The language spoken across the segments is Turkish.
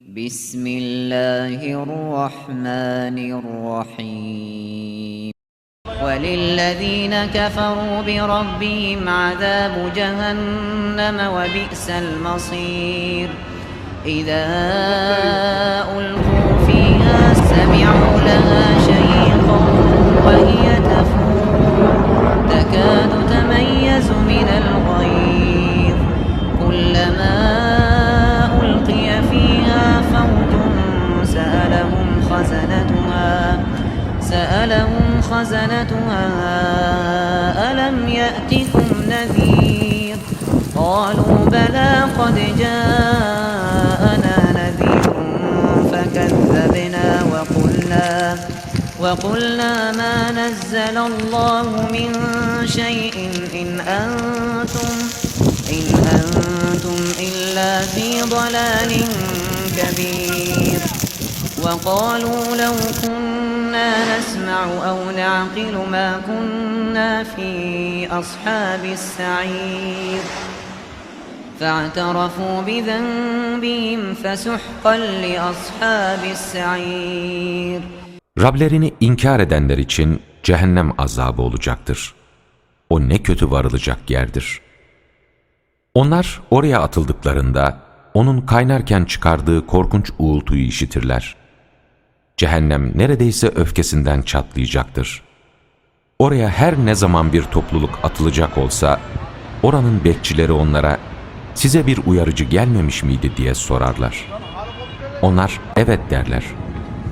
بسم الله الرحمن الرحيم. وللذين كفروا بربهم عذاب جهنم وبئس المصير. إذا ألقوا فيها سمعوا لها شيقا وهي تفور. تكاد تميز من الغيظ. كلما سألهم خزنتها. ألم يأتكم نذير؟ قالوا بلى قد جاءنا نذير فكذبنا وقلنا وقلنا ما نزل الله من شيء إن أنتم إن أنتم إلا في ضلال كبير. وقالوا لو كنا نسمع أو نعقل ما كنا في أصحاب السعير فاعترفوا بذنبهم فسحقا لأصحاب السعير Rablerini inkar edenler için cehennem azabı olacaktır. O ne kötü varılacak yerdir. Onlar oraya atıldıklarında onun kaynarken çıkardığı korkunç uğultuyu işitirler. Cehennem neredeyse öfkesinden çatlayacaktır. Oraya her ne zaman bir topluluk atılacak olsa, oranın bekçileri onlara, size bir uyarıcı gelmemiş miydi diye sorarlar. Onlar evet derler.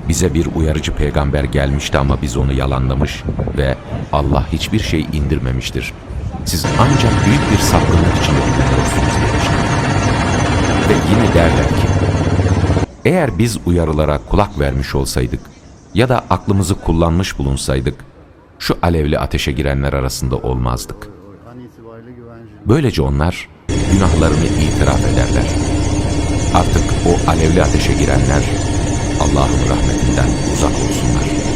Bize bir uyarıcı peygamber gelmişti ama biz onu yalanlamış ve Allah hiçbir şey indirmemiştir. Siz ancak büyük bir sapkınlık içinde bulunuyorsunuz demişler. Ve yine derler ki, eğer biz uyarılara kulak vermiş olsaydık ya da aklımızı kullanmış bulunsaydık, şu alevli ateşe girenler arasında olmazdık. Böylece onlar günahlarını itiraf ederler. Artık o alevli ateşe girenler Allah'ın rahmetinden uzak olsunlar.